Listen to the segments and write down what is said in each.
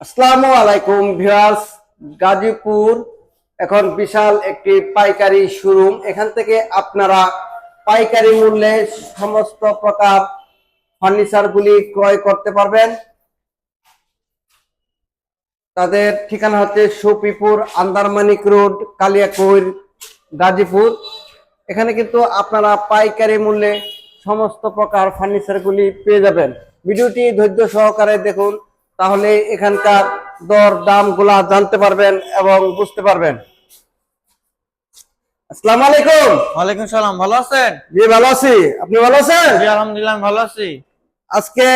আসসালামু আলাইকুম ভিউয়ার্স, গাজীপুর এখন বিশাল একটি পাইকারি শোরুম। এখান থেকে আপনারা পাইকারি মূল্যে সমস্ত প্রকার ফার্নিচারগুলি ক্রয় করতে পারবেন। তাদের ঠিকানা হচ্ছে সুপিপুর, আন্দারমানিক রোড কালিয়াকৈর গাজীপুর। এখানে কিন্তু আপনারা পাইকারি মূল্যে সমস্ত প্রকার ফার্নিচারগুলি পেয়ে যাবেন। ভিডিওটি ধৈর্য সহকারে দেখুন। তাহলে এখানকার দর দামগুলা জানতে পারবেন এবং বুঝতে পারবেন। আসসালামু আলাইকুম। ওয়ালাইকুম সালাম ভালো আছেন? জি ভালো আছি। আপনি ভালো আছেন? জি আলহামদুলিল্লাহ ভালো আছি। আজকে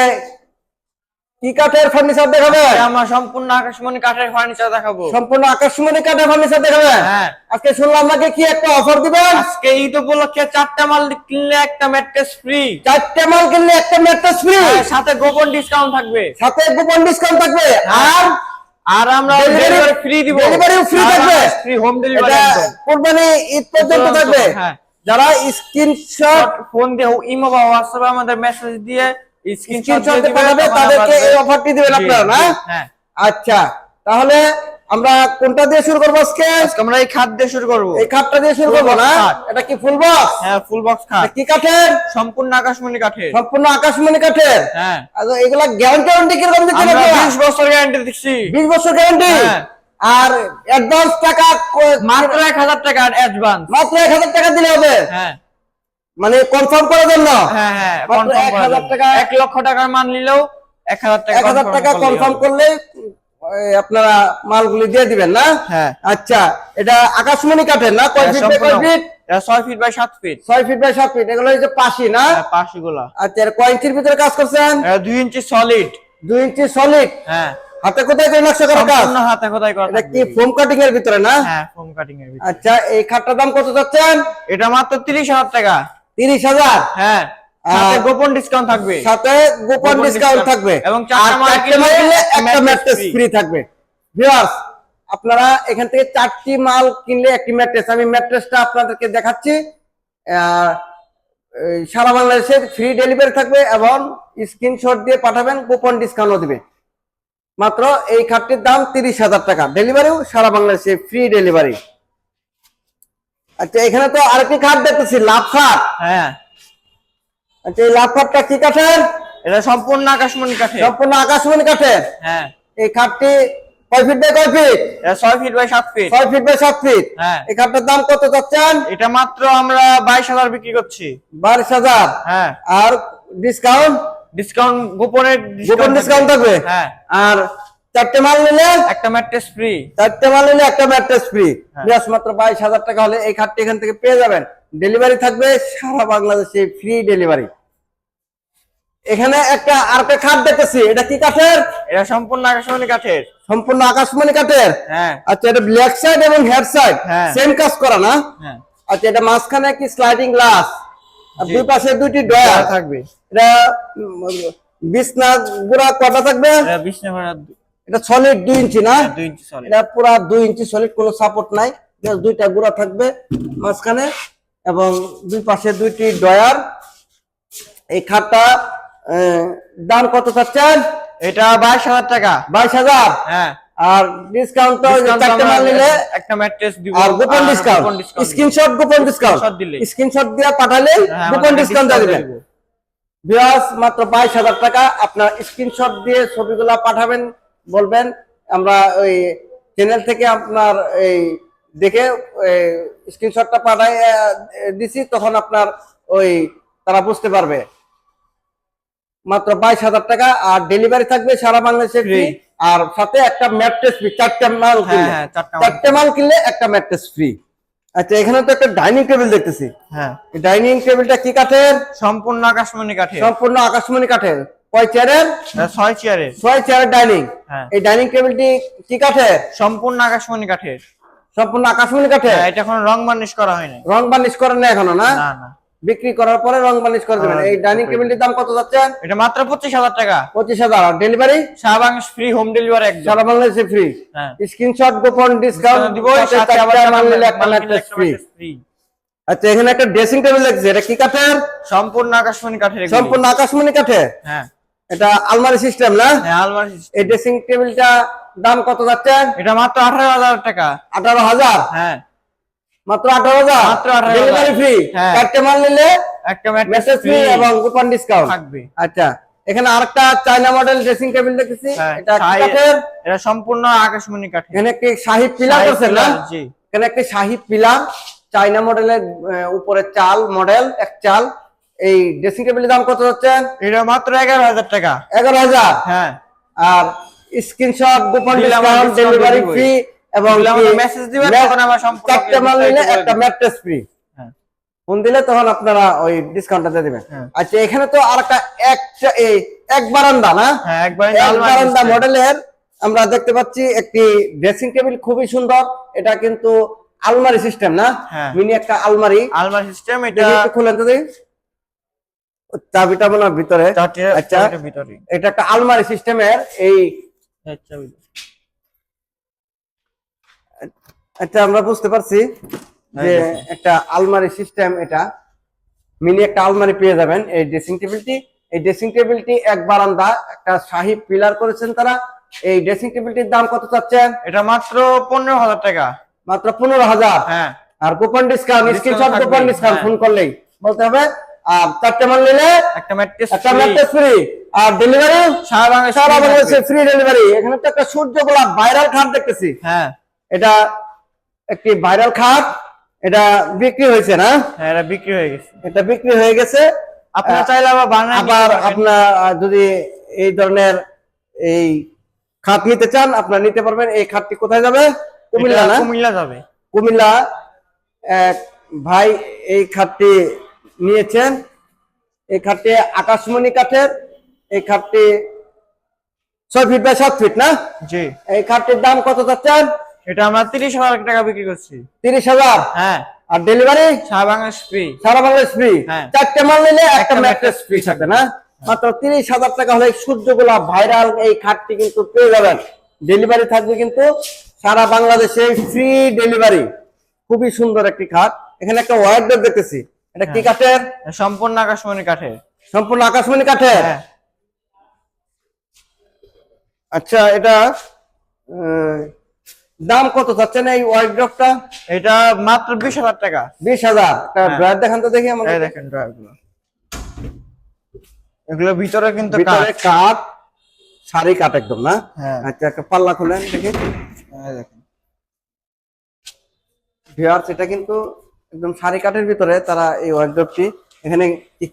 কি কাঠের ফার্নিচার দেখাবে আমরা সম্পূর্ণ আকাশমণি কাঠের ফার্নিচার দেখাবো। সম্পূর্ণ আকাশমণি কাঠের ফার্নিচার দেখাবে হ্যাঁ। আজকে শুনলাম নাকি কি একটা অফার দিবেন? আজকে ঈদ উপলক্ষে চারটা মাল কিনলে একটা ম্যাট্রেস ফ্রি চারটে মাল কিনলে একটা ম্যাট্রেস ফ্রি সাথে গোপন ডিসকাউন্ট থাকবে। সাথে ডিসকাউন্ট থাকবে? হ্যাঁ। আর? আর আমরা ডেলিভারি ফ্রি দিব। থাকবে? Free home delivery Qurbani Eid পর্যন্ত থাকবে? হ্যাঁ। যারা স্ক্রিনশট ফোন দিয়ে ইমো বা হোয়াটসঅ্যাপে আমাদের মেসেজ দিয়ে স্ক্রিনশট পাঠাবে তাদেরকে এই অফারটি দিবেন আপনারা না? হ্যাঁ। আচ্ছা তাহলে আমরা কোনটা দিয়ে শুরু করব আজকে? আমরা এই খাদ্য দিয়ে শুরু করব। এই কাঠটা দিয়ে শুরু করব না? এটা কি ফুল বক্স? হ্যাঁ ফুল বক্স খাট। কি কাঠের? সম্পূর্ণ আকাশমণি কাঠের। সম্পূর্ণ আকাশমণি কাঠের? হ্যাঁ। এগুলা গ্যারান্টি কীরকম দিচ্ছেন আমরা 20 বছর গ্যারান্টি দিচ্ছি। 20 বছর গ্যারান্টি। আর অ্যাডভান্স টাকা ক- মাত্র 1000 টাকা অ্যাডভান্স মাত্র 1000 টাকা দিলে হবে? হ্যাঁ। মানে কনফার্ম করার জন্য? হ্যাঁ হ্যাঁ করা 1000 টাকা- এক লক্ষ টাকার মান নিলেও 1000 টাকা 1000 confirm টাকা কনফার্ম করলে আপনারা মালগুলি দিয়ে দিবেন না? হ্যাঁ। আচ্ছা এটা আকাশমণি কাঠের না? কয় ফিট কয় feet 6 feet by 7 feet 6 feet by 7 feet এগুলো হচ্ছে পাশি না? হ্যাঁ পাশগুলা। আচ্ছা এর কয় ইঞ্চির ভিতরে কাজ করছেন? 2 ইঞ্চি সলিড 2 ইঞ্চি সলিড হ্যাঁ। হাতে কোথায় করে নকশা করা কাজ? সম্পূর্ণ হাতে কোথায় করা এটা কি ফোম কাটিং এর ভিতরে না? হ্যাঁ ফোম কাটিং এর ভিতরে। আচ্ছা এই খাটটার দাম কত যাচ্ছেন এটা মাত্র 30000 টাকা। 30000 হ্যাঁ সাথে আর- গোপন ডিসকাউন্ট থাকবে। সাথে গোপন ডিসকাউন্ট থাকবে। এবং একটা ম্যাট্রেস ফ্রি থাকবে। ভিউয়ার্স আপনারা এখান থেকে চারটি মাল কিনলে একটি ম্যাট্রেস আমি ম্যাট্রেসটা আপনাদেরকে দেখাচ্ছি। সারা বাংলাদেশে ফ্রি ডেলিভারি থাকবে এবং স্ক্রিনশট দিয়ে পাঠাবেন কুপন ডিসকাউন্টও দিবে। মাত্র এই খাটটির দাম তিরিশ হাজার টাকা। ডেলিভারিও সারা বাংলাদেশে ফ্রি ডেলিভারি আচ্ছা এখানে তো আরেকটি খাট দেখতেছি লাভ খাট। হ্যাঁ। আচ্ছা এই লাভ খাটটা কি কাঠের? এটা সম্পূর্ণ আকাশমণি কাঠের। সম্পূর্ণ আকাশমণি কাঠের? হ্যাঁ। এই খাটটি কয় ফিট বাই কয় ফিট? এটা 6 ফিট বাই 7 ফিট। ছয় ফিট বাই সাত ফিট। হ্যাঁ। এই খাটটার দাম কত চাচ্ছেন? এটা মাত্র আমরা 22000 বিক্রি করছি। বাইশ হাজার। হ্যাঁ। আর ডিসকাউন্ট ডিসকাউন্ট গোপন ডিসকাউন্ট থাকবে? হ্যাঁ। আর চারটে মাল নিলে? একটা ম্যাট্রেস ফ্রি চারটে মাল নিলে একটা ম্যাট্রেস ফ্রি হ্যাঁ। মাত্র বাইশ হাজার টাকা হলে এই খাটটি এখান থেকে পেয়ে যাবেন। ডেলিভারি থাকবে সারা বাংলাদেশে ফ্রি ডেলিভারি এখানে একটা আর একটা খাট দেখতেছি। এটা কি কাঠের? এটা সম্পূর্ণ আকাশমণি কাঠের। সম্পূর্ণ আকাশমণি কাঠের? হ্যাঁ। আচ্ছা এটা ব্ল্যাক সাইড এবং হেড সাইড। সেম কাজ করা না? হ্যাঁ। আচ্ছা এটা মাঝখানে কি স্লাইডিং গ্লাস আর। দুই পাশে দুইটি ডয়ার থাকবে। এটা বিছনা গুড়া কটা থাকবে? ভাড়া এটা সলিড দুই ইঞ্চি না? 2 ইঞ্চি সলিড এটা পুরা দুই ইঞ্চি সলিড কোনো সাপোর্ট নাই। দুইটা গুড়া থাকবে মাঝখানে এবং দুই পাশে দুইটি ডয়ার এই খাটটা দাম কত চাচ্ছেন? এটা 22000 টাকা। বাইশ হাজার? হ্যাঁ। আর ডিসকাউন্ট চারটে মাল নিলে একটা ম্যাট্রেস দিব আর গোপন ডিসকাউন্ট। স্ক্রিনশট গোপন ডিসকাউন্ট দিলে। স্ক্রিনশট দিয়ে পাঠালে হ্যাঁ, গোপন ডিসকাউন্ট দিবেন দিব। বিয়াস মাত্র বাইশ হাজার টাকা। আপনার স্ক্রিনশট দিয়ে ছবিগুলা পাঠাবেন। বলবেন আমরা ওই চ্যানেল থেকে আপনার এই দেখে স্ক্রিনশটটা পাঠাই দিছি তখন আপনার ওই তারা বুঝতে পারবে। মাত্র বাইশ হাজার টাকা আর ডেলিভারি থাকবে সারা বাংলাদেশে ফ্রি আর সাথে একটা ম্যাট্রেস ফ্রি চারটে মাল হ্যাঁ হ্যাঁ চারটা মাল। চারটে মাল কিনলে একটা ম্যাট্রেস ফ্রি আচ্ছা এখানে তো একটা ডাইনিং টেবিল দেখতেছি। হ্যাঁ। ডাইনিং টেবিলটা কি কাঠের? সম্পূর্ণ আকাশমণি কাঠের। সম্পূর্ণ আকাশমণি কাঠের। কয় চেয়ারের? ছয় চেয়ারের। ছয় চেয়ারের ডাইনিং। হ্যাঁ। এই ডাইনিং টেবিলটি কি কাঠের? সম্পূর্ণ আকাশমণি কাঠের। সম্পূর্ণ আকাশমণি কাঠের? হ্যাঁ, এটা কোনো রং বার্নিশ করা হয় নাই রং বার্নিশ করেন না এখনও না? বিক্রি করার পরে রং বার্নিশ করে দেবেন। হ্যাঁ, এই ডাইনিং টেবিলটির দাম কত যাচ্ছেন এটা মাত্র পঁচিশ হাজার টাকা। পঁচিশ হাজার। আর ডেলিভারি? শাহবাং ফ্রি হোম ডেলিভারি একদম। সারা বাংলাদেশে ফ্রি। স্ক্রিনশট গোপন ডিসকাউন্ট দিব সাথে আবার ফ্রি আচ্ছা এখানে একটা ড্রেসিং টেবিল লাগছে। এটা কি কাঠের? সম্পূর্ণ আকাশমণি কাঠের সম্পূর্ণ আকাশমণি কাঠের? হ্যাঁ। এটা আলমারি সিস্টেম না? হ্যাঁ আলমারি এই ড্রেসিং টেবিলটা দাম কত যাচ্ছে? এটা মাত্র আঠারো হাজার টাকা। আঠারো হাজার? হ্যাঁ। মাত্র আঠারো হাজার? মাত্র 18,000 ডেলিভারি ফ্রি। চারটে মাল নিলে একটা মেসেজ ফ্রি এবং কুপন ডিসকাউন্ট থাকবে। আচ্ছা। এখানে আরেকটা চায়না মডেল ড্রেসিং টেবিল দেখতেছি। হ্যাঁ, এটা কাঠের? এটা সম্পূর্ণ আকাশমণি কাঠের। এখানে একটি শাহি পিলার আছে না? জি। এখানে একটি শাহি পিলার চায়না মডেলের উপরে চাল মডেল এক চাল। এই ড্রেসিং টেবিলের দাম কত হচ্ছে এটা মাত্র এগারো হাজার টাকা। এগারো হাজার? হ্যাঁ। আর স্ক্রিনশট গোপন ডিসকাউন্ট ডেলিভারি ফ্রি এবং message দিবেন, তখন আমরা সম্পূর্ণ চারটে মাল নিলে একটা ম্যাট্রেস ফ্রি হ্যাঁ। ফোন দিলে তখন আপনারা ওই ডিসকাউন্টটা দিয়ে দিবেন। হ্যাঁ। আচ্ছা এখানে তো আরেকটা একটা এই এক বারান্দা না? হ্যাঁ এক বারান্দা মডেলের আমরা দেখতে পাচ্ছি একটি ড্রেসিং টেবিল খুবই সুন্দর। এটা কিন্তু আলমারি সিস্টেম না? হ্যাঁ। মিনি একটা আলমারি। আলমারি সিস্টেম এটা একটু খুলেন তো। চাবিটা মনে ভিতরে। আচ্ছা এটা একটা আলমারি সিস্টেমের এই হ্যাঁ, আচ্ছা আমরা বুঝতে পারছি যে হ্যাঁ, একটা আলমারি সিস্টেম এটা। মিনি একটা আলমারি পেয়ে যাবেন এই ড্রেসিং টেবিলটি। এই ড্রেসিং টেবিলটি এক বারান্দা একটা শাহী পিলার করেছেন তারা। এই ড্রেসিং টেবিলটির দাম কত চাচ্ছেন? এটা মাত্র পনেরো হাজার টাকা। মাত্র পনেরো হাজার? হ্যাঁ। আর coupon discount screenshot coupon discount. Phone করলেই। বলতে হবে আর চারটে মাল নিলে একটা ম্যাট্রেস একটা ম্যাট্রেস ফ্রি আর ডেলিভারি সারা বাংলাদেশ সারা বাংলাদেশে ফ্রি ডেলিভারি এখানে তো একটা সূর্য গোলাপ ভাইরাল খাট দেখতেছি। হ্যাঁ। এটা একটি ভাইরাল খাট। এটা বিক্রি হয়েছে না? হ্যাঁ এটা বিক্রি হয়ে গেছে। এটা বিক্রি হয়ে গেছে। আপনারা চাইলে আবার বানায় আবার আপনার যদি এই ধরনের এই খাট নিতে চান আপনারা নিতে পারবেন। এই খাটটি কোথায় যাবে? কুমিল্লা না? কুমিল্লা যাবে। কুমিল্লা। এক ভাই এই খাটটি নিয়েছেন। এই খাটটি আকাশমণি কাঠের এই খাটটি ছয় ফিট বাই সাত ফিট না? জি। এই খাটটির দাম কত চাচ্ছেন? এটা আমরা তিরিশ হাজার টাকা বিক্রি করছি। তিরিশ হাজার? হ্যাঁ। আর ডেলিভারি সারা বাংলাদেশ ফ্রি সারা বাংলাদেশ ফ্রি হ্যাঁ। চারটে মাল নিলে একটা একটা ম্যাট্রেস ফ্রি থাকবে না? মাত্র তিরিশ হাজার টাকা হলে সূর্য গোলাপ ভাইরাল এই খাটটি কিন্তু পেয়ে যাবেন। ডেলিভারি থাকবে কিন্তু সারা বাংলাদেশে ফ্রি ডেলিভারি খুবই সুন্দর একটি খাট। এখানে একটা ওয়ার্ড দেখতেছি। এটা কি কাঠের? সম্পূর্ণ আকাশমণি কাঠের। সম্পূর্ণ আকাশমণি কাঠের? হ্যাঁ। আচ্ছা এটা দাম কত চাচ্ছেন এই ওয়ার্ড্রপটা এটা মাত্র বিশ হাজার টাকা। বিশ হাজার। হ্যাঁ। ড্রয়ার দেখান তো দেখি এই দেখেন ড্রাইভগুলো। এগুলো ভিতরে কিন্তু ভিতরে কাঠ। সারি কাঠ একদম না? হ্যাঁ। আচ্ছা একটা পাল্লা খুলেন দেখি। এই দেখেন। ভিউয়ার্স এটা কিন্তু একদম সারি কাঠের ভিতরে তারা এই ওয়ার্ড্রপটি এখানে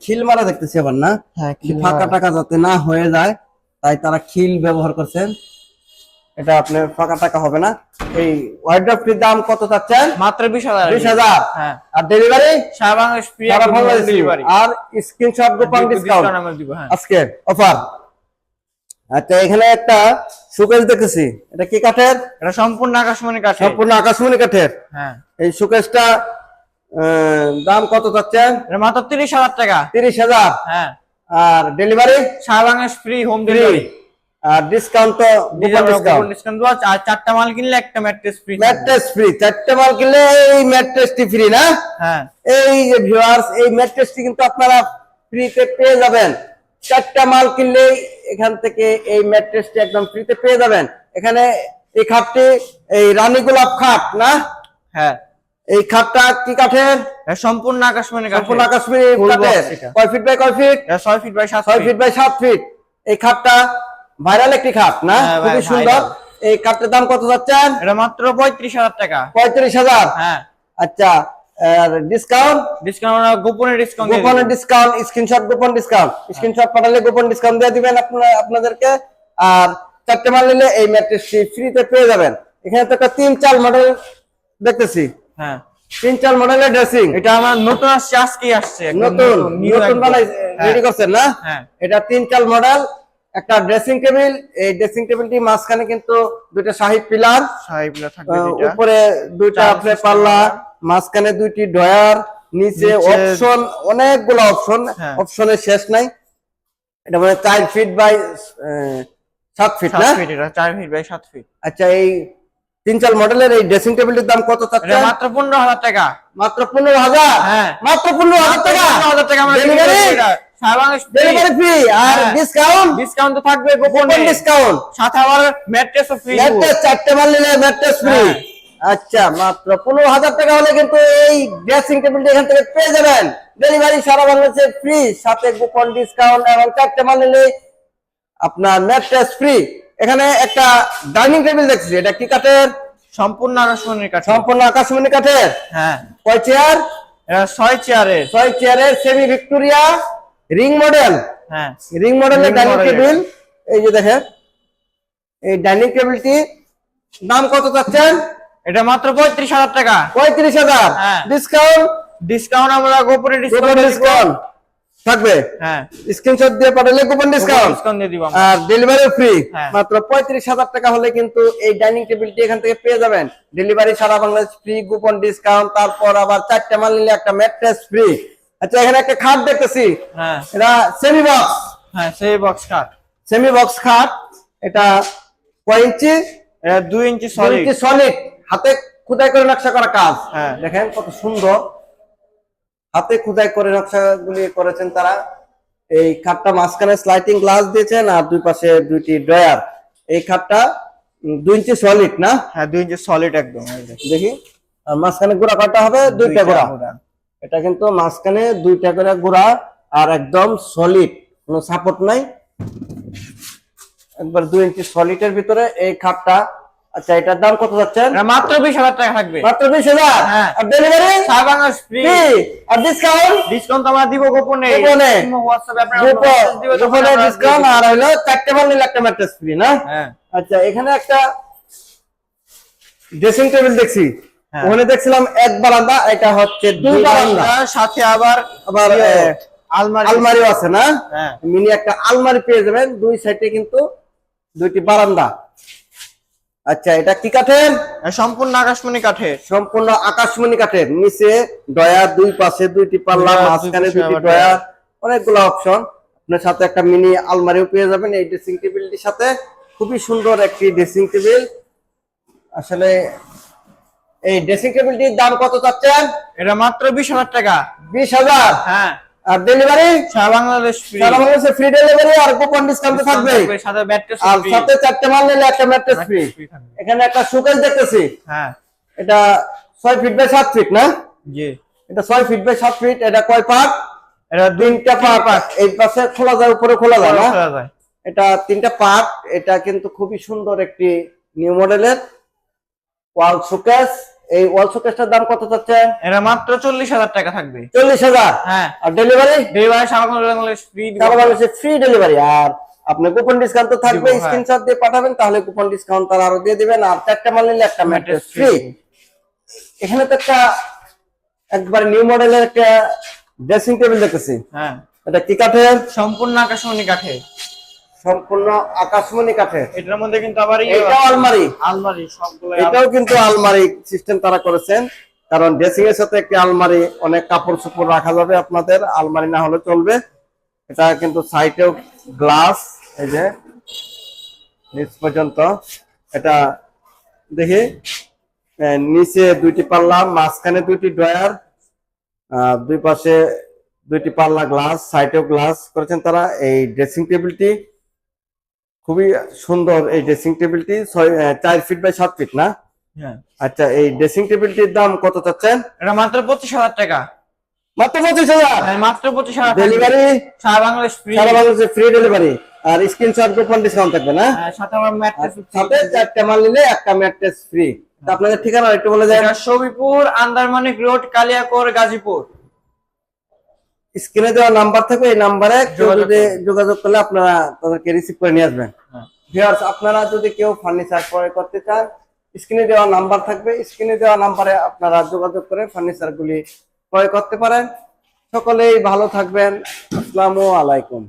খিল মারা দেখতেছি আবার না? হ্যাঁ ফাঁকা টাকা যাতে না হয়ে যায় তাই তারা খিল ব্যবহার করছেন। এটা আপনার ফাঁকা টাকা হবে না। এই ওয়ার্ড্রপটির দাম কত চাচ্ছেন? মাত্র বিশ হাজার। বিশ হাজার। হ্যাঁ। আর ডেলিভারি আর স্ক্রিনশট গোপন ডিসকাউন্ট হ্যাঁ। আজকে অফার আচ্ছা এখানে একটা সুকেশ দেখেছি এটা কি কাঠের? এটা সম্পূর্ণ আকাশমণি কাঠের। সম্পূর্ণ আকাশমণি কাঠের। হ্যাঁ। এই সুকেশটা দাম কত চাচ্ছেন? মাত্র তিরিশ হাজার টাকা। তিরিশ হাজার? হ্যাঁ। আর ডেলিভারি সারা ফ্রি হোম ডেলিভারি আর ডিসকাউন্ট ডিসকাউন্ট আর চারটা মাল কিনলে একটা ম্যাট্রেস ফ্রি ম্যাট্রেস ফ্রি চারটে মাল কিনলে এই ম্যাট্রেসটি ফ্রি না? হ্যাঁ। এই যে ভিউয়ার্স এই ম্যাট্রেসটি কিন্তু আপনারা ফ্রিতে পেয়ে যাবেন। চারটা মাল কিনলে এখান থেকে এই ম্যাট্রেসটি একদম ফ্রিতে পেয়ে যাবেন। এখানে এই খাটটি এই রানী গোলাপ খাট না? হ্যাঁ। এই খাটটা কি কাঠের? সম্পূর্ণ আকাশমণি সম্পূর্ণ আকাশমণি কাঠের। কয় ফিট বাই কয় ফিট? ছয় ফিট বাই সাত ছয় ফিট। বাই সাত ফিট। এই খাটটা ভাইরাল একটি খাট না? হ্যাঁ, খুবই সুন্দর। এই খাটটার দাম কত যাচ্ছেন? এটা মাত্র পঁয়ত্রিশ হাজার টাকা। পঁয়ত্রিশ হাজার? হ্যাঁ। আচ্ছা আর ডিসকাউন্ট ডিসকাউন্ট গোপনে ডিসকাউন্ট গোপন ডিসকাউন্ট স্ক্রিনশট গোপন ডিসকাউন্ট স্ক্রিনশট পাঠালে গোপন ডিসকাউন্ট দিয়ে দিবেন আপনারা আপনাদেরকে। আর চারটে মাল নিলে এই ম্যাট্রেসটি ফ্রিতে পেয়ে যাবেন। এখানে তো একটা তিন চাল মডেল দেখতেছি। হ্যাঁ তিন চাল মডেলের ড্রেসিং এটা আমার নতুন আসছে আজকেই আসছে নতুন নতুন বানাই হ্যাঁ, রেডি করছেন না? হ্যাঁ। এটা তিন চাল মডেল একটা ড্রেসিং টেবিল এই ড্রেসিং টেবিলটি মাঝখানে কিন্তু দুইটা শাহি পিলার। সাহেবরা থাকবে উপরে দুইটা চার system পাল্লা মাঝখানে দুইটি ডয়ার নিচে অপশন অনেকগুলো অপশন হ্যাঁ। অপশনের শেষ নাই। এটা মানে চার ফিট বাই সাত ফিট না? চার ফিট বাই সাত ফিট আচ্ছা এই তিন চাল মডেলের এই ড্রেসিং টেবিলটির দাম কত এটা মাত্র পনেরো হাজার টাকা। মাত্র পনেরো হাজার? হ্যাঁ। মাত্র পনেরো হাজার টাকা? হাজার। আচ্ছা মাত্র পনেরো হাজার টাকা হলে কিন্তু এই ড্রেসিং টেবিলটি এখান থেকে পেয়ে যাবেন। ডেলিভারি সারা বাংলাদেশে ফ্রি সাথে কুপন ডিসকাউন্ট এবং চারটে মাল নিলে আপনার ম্যাট্রেস ফ্রি এখানে একটা ডাইনিং টেবিল দেখছি এটা কি কাঠের? সম্পূর্ণ আকাশমণির কাঠ সম্পূর্ণ আকাশমণি কাঠের? হ্যাঁ। কয় চেয়ার? এটা ছয় চেয়ারের। ছয় চেয়ারের সেমি ভিক্টোরিয়া রিং মডেল। হ্যাঁ। রিং মডেলের ডাইনিং টেবিল। এই যে দেখেন এই ডাইনিং টেবিলটি দাম কত চাচ্ছেন? এটা মাত্র পঁয়ত্রিশ হাজার টাকা। পঁয়ত্রিশ হাজার। হ্যাঁ। ডিসকাউন্ট ডিসকাউন্ট আমরা গোপনে ডিসকাউন্ট ডিসকাউন্ট থাকবে? হ্যাঁ। স্ক্রিনশট দিয়ে পাঠালে কুপন ডিসকাউন্ট দিয়ে দিব আর ডেলিভারি ফ্রি হ্যাঁ। মাত্র পঁয়ত্রিশ হাজার টাকা হলে কিন্তু এই ডাইনিং টেবিলটি এখান থেকে পেয়ে যাবেন। ডেলিভারি সারা বাংলাদেশ ফ্রি কুপন ডিসকাউন্ট তারপর আবার চারটে মাল নিলে একটা ম্যাট্রেস ফ্রি আচ্ছা এখানে একটা খাট দেখতেছি। হ্যাঁ। এটা সেমি বক্স হ্যাঁ সেই বক্স কাট সেমি বক্স খাট। এটা কয় ইঞ্চি? এটা দুই ইঞ্চি দুই সলিড ইঞ্চি সলিড হাতে খোদাই করে নকশা করা কাজ। হ্যাঁ। দেখেন কত সুন্দর। হাতে খোদাই করে নকশাগুলি করেছেন তারা। এই খাটটা মাঝখানে স্লাইটিং গ্লাস দিয়েছেন আর দুই পাশে দুইটি ড্রয়ার এই খাটটা দুই ইঞ্চি সলিড না? হ্যাঁ দুই ইঞ্চি সলিড একদম দেখি। আর মাঝখানে গোড়া কাটা হবে দুইটা গোড়া। এটা কিন্তু মাঝখানে দুইটা করে গোড়া আর একদম সলিড কোনো সাপোর্ট নাই। একবার দুই ইঞ্চি সলিডের ভিতরে এই খাটটা আচ্ছা এটার দাম কত যাচ্ছেন? মাত্র বিশ হাজার টাকা থাকবে। মাত্র বিশ হাজার? হ্যাঁ। আর ডেলিভারি বাংলাদেশ ফ্রি আর ডিসকাউন্ট ডিসকাউন্ট আমরা দিব গোপনে। গোপনে। গোপনে। ডিসকাউন্ট আর হলো চারটে নিলে একটা ম্যাট্রেস ফ্রি না? হ্যাঁ। আচ্ছা এখানে একটা ড্রেসিং টেবিল দেখছি। হ্যাঁ। ওখানে দেখছিলাম এক বারান্দা এটা হচ্ছে দুই বারান্দা। সাথে আবার আবার ইয়ে, আলমারি। আলমারিও আছে না? হ্যাঁ। মিনি একটা আলমারি পেয়ে যাবেন দুই সাইডে কিন্তু দুইটি বারান্দা। আচ্ছা এটা কি কাঠের? সম্পূর্ণ আকাশমণি কাঠের। সম্পূর্ণ আকাশমণি কাঠের। নিচে ডয়ার দুই পাশে দুইটি পাল্লা মাঝখানে দুইটি আবার অনেকগুলো অপশন। আপনার সাথে একটা মিনি আলমারিও পেয়ে যাবেন এই ড্রেসিং টেবিলটির সাথে। খুবই সুন্দর একটি ড্রেসিং টেবিল আসলে এই ড্রেসিং টেবিলটির দাম কত চাচ্ছেন? এটা মাত্র বিশ হাজার টাকা। বিশ হাজার? হ্যাঁ। আর ডেলিভারি সারা বাংলাদেশ ফ্রি সারা বাংলাদেশে ফ্রি ডেলিভারি আর কুপন ডিসকাউন্ট থাকবে সাথে ম্যাট্রেস আর সাথে চারটে মাল নিলে একটা ম্যাট্রেস ফ্রি এখানে একটা শোকেস দেখতেছি। হ্যাঁ। এটা ছয় ফিট বাই সাত ফিট না? জি। এটা ছয় ফিট বাই সাত ফিট এটা কয় পার্ট? এটা তিনটা পার্ট। এই পাশে খোলা যায় উপরে খোলা যায় না? খোলা যায়। এটা তিনটা পার্ট। এটা কিন্তু খুবই সুন্দর একটি নিউ মডেলের ওয়াল শোকেস এই ওয়াল শোকেসটার দাম কত চাচ্ছেন এটা মাত্র চল্লিশ হাজার টাকা থাকবে। চল্লিশ হাজার? হ্যাঁ। আর ডেলিভারি ডেলিভারি সারা বাংলাদেশ ফ্রি সারা বাংলাদেশে ফ্রি ডেলিভারি আর আপনি কুপন ডিসকাউন্ট তো থাকবে হ্যাঁ। স্ক্রিনশট দিয়ে পাঠাবেন তাহলে কুপন ডিসকাউন্ট তারা আরও দিয়ে দিবেন। আর চারটা মাল নিলে একটা ম্যাট্রেস ফ্রি এখানে তো একটা একবার নিউ মডেলের একটা ড্রেসিং টেবিল দেখতেছি। হ্যাঁ। এটা কি কাঠের? সম্পূর্ণ আকাশমণি কাঠের। সম্পূর্ণ আকাশমণি কাঠের। এটার মধ্যে কিন্তু আবার এটাও আলমারি। আলমারি সবগুলো এটাও কিন্তু আলমারি সিস্টেম তারা করেছেন। কারণ ড্রেসিং এর সাথে একটি আলমারি অনেক কাপড় চোপড় রাখা যাবে আপনাদের। আলমারি না হলে চলবে। এটা কিন্তু সাইডেও গ্লাস এই যে নিচ পর্যন্ত। এটা দেখি নিচে দুইটি পাল্লা মাঝখানে দুইটি ড্রয়ার দুই পাশে দুইটি পাল্লা গ্লাস সাইডেও গ্লাস করেছেন তারা। এই ড্রেসিং টেবিলটি খুবই সুন্দর এই ড্রেসিং টেবিলটি ছয় চার ফিট বাই সাত ফিট না? হ্যাঁ। আচ্ছা এই ড্রেসিং টেবিলটির দাম কত চাচ্ছেন? এটা মাত্র পঁচিশ হাজার টাকা। মাত্র পঁচিশ হাজার? হ্যাঁ, মাত্র পঁচিশ হাজার ডেলিভারি সারা বাংলাদেশ ফ্রি সারা বাংলাদেশে ফ্রি ডেলিভারি আর স্ক্রিনশট কুপন ডিসকাউন্ট থাকবে না? সাথে আমার ম্যাট্রেস সাথে চারটে মাল নিলে একটা ম্যাট্রেস ফ্রি আপনাদের ঠিকানা একটু বলে দেন। সবিপুর আন্দারমানিক রোড কালিয়াকোর গাজীপুর। স্ক্রিনে দেওয়া নাম্বার থাকবে এই নাম্বারে যোগাযোগ করলে আপনারা তাদেরকে রিসিভ করে নিয়ে আসবেন। হ্যাঁ। ভিউয়ার্স আপনারা যদি কেউ ফার্নিচার ক্রয় করতে চান স্ক্রিনে দেওয়া নাম্বার থাকবে। স্ক্রিনে দেওয়া নাম্বারে আপনারা যোগাযোগ করে ফার্নিচারগুলি ক্রয় করতে পারেন। সকলেই ভালো থাকবেন। আসসালামু আলাইকুম।